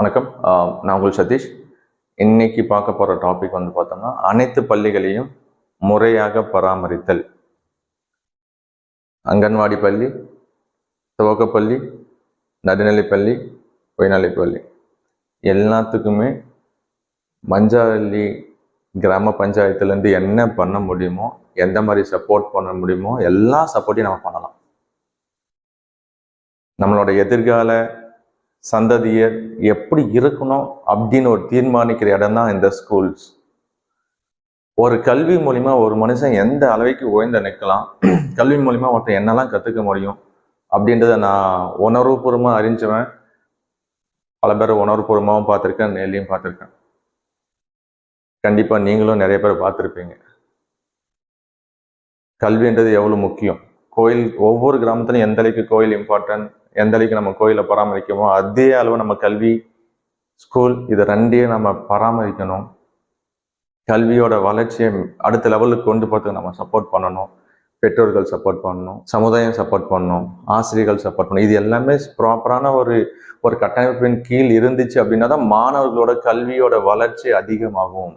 வணக்கம். நான் உங்கள் சதீஷ். இன்னைக்கு பார்க்க போகிற டாபிக் வந்து பார்த்தோம்னா அனைத்து பள்ளிகளையும் முறையாக பராமரித்தல். அங்கன்வாடி பள்ளி துவக்கப்பள்ளி நடுநிலைப்பள்ளி உயர்நிலைப்பள்ளி எல்லாத்துக்குமே மஞ்சாவள்ளி கிராம பஞ்சாயத்துலேருந்து என்ன பண்ண முடியுமோ எந்த மாதிரி சப்போர்ட் பண்ண முடியுமோ எல்லா சப்போர்ட்டையும் நம்ம பண்ணலாம். நம்மளோட எதிர்கால சந்ததியர் எப்படி இருக்கணும் அப்படின்னு ஒரு தீர்மானிக்கிற இடம் தான் இந்த ஸ்கூல்ஸ் ஒரு கல்வி மூலிமா ஒரு மனுஷன் எந்த அளவுக்கு உயர்ந்து நிற்கலாம்? கல்வி மூலிமா ஒருத்தன் என்னெல்லாம் கற்றுக்க முடியும்? அப்படின்றத நான் உணர்வுபூர்வமாக அறிஞ்சவன். பல பேர் உணர்வுபூர்வமாகவும் பார்த்துருக்கேன் நேர்லையும் பார்த்துருக்கேன். கண்டிப்பாக நீங்களும் நிறைய பேர் பார்த்துருப்பீங்க. கல்வின்றது எவ்வளோ முக்கியம்? கோயில் ஒவ்வொரு கிராமத்துலையும் எந்த அளவுக்கு கோயில் இம்பார்ட்டன்ட் எந்த அளவுக்கு நம்ம கோயிலை பராமரிக்கமோ அதே அளவு நம்ம கல்வி ஸ்கூல் இது ரெண்டையும் நம்ம பராமரிக்கணும். கல்வியோட வளர்ச்சியை அடுத்த லெவலுக்கு கொண்டு போகிறதுக்கு நம்ம சப்போர்ட் பண்ணணும். பெற்றோர்கள் சப்போர்ட் பண்ணணும். சமுதாயம் சப்போர்ட் பண்ணணும். ஆசிரியர்கள் சப்போர்ட் பண்ணணும். இது எல்லாமே ப்ராப்பரான ஒரு ஒரு கட்டமைப்பின் கீழ் இருந்துச்சு அப்படின்னா தான் மாணவர்களோட கல்வியோட வளர்ச்சி அதிகமாகும்.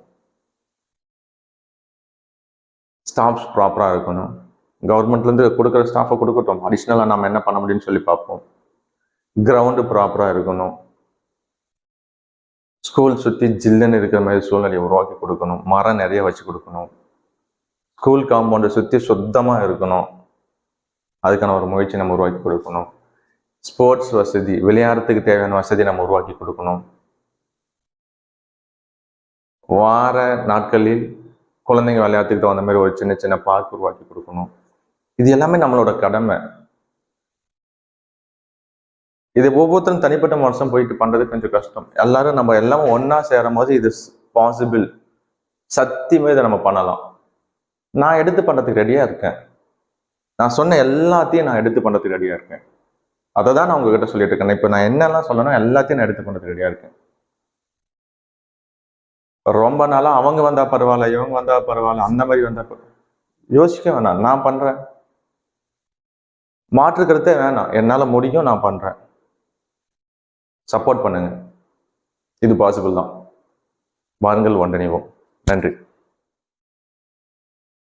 ஸ்டாஃப்ஸ் ப்ராப்பராக இருக்கணும். கவர்மெண்ட்லேருந்து கொடுக்குற ஸ்டாஃபை கொடுக்கட்டும். அடிஷ்னலாக நம்ம என்ன பண்ண முடியும்னு சொல்லி பார்ப்போம். கிரவுண்டு ப்ராப்பராக இருக்கணும். ஸ்கூல் சுற்றி ஜில்லுன்னு இருக்கிற மாதிரி சூழ்நிலையை உருவாக்கி கொடுக்கணும். மரம் நிறைய வச்சு கொடுக்கணும். ஸ்கூல் காம்பவுண்டை சுற்றி சுத்தமாக இருக்கணும். அதுக்கான ஒரு முயற்சி நம்ம உருவாக்கி கொடுக்கணும். ஸ்போர்ட்ஸ் வசதி விளையாடுறதுக்கு தேவையான வசதி நம்ம உருவாக்கி கொடுக்கணும். வார நாட்களில் குழந்தைங்க விளையாட்டுக்கு தகுந்த மாதிரி ஒரு சின்ன சின்ன பார்க் உருவாக்கி கொடுக்கணும். இது எல்லாமே நம்மளோட கடமை. இது ஒவ்வொருத்தரும் தனிப்பட்ட வருஷம் போயிட்டு பண்றது கொஞ்சம் கஷ்டம். எல்லாரும் நம்ம எல்லாமே ஒன்னா சேரும் போது இது பாசிபிள் சத்தியமே இதை நம்ம பண்ணலாம். நான் எடுத்து பண்றதுக்கு ரெடியா இருக்கேன். நான் சொன்ன எல்லாத்தையும் நான் எடுத்து பண்றதுக்கு ரெடியா இருக்கேன். அதை தான் நான் உங்ககிட்ட சொல்லிட்டு இருக்கேன். இப்போ நான் என்னெல்லாம் சொல்லணும் எல்லாத்தையும் நான் எடுத்து பண்றதுக்கு ரெடியா இருக்கேன். ரொம்ப நாளா அவங்க வந்தா பரவாயில்ல இவங்க வந்தா பரவாயில்ல அந்த மாதிரி வந்தா யோசிக்க வேணாம். நான் பண்றேன். மாற்று கருத்தே வேணாம். என்னால் முடியும் நான் பண்ணுறேன் சப்போர்ட் பண்ணுங்க. இது பாசிபிள் தான். வாருங்கள் ஒன்றிணைவோம். நன்றி.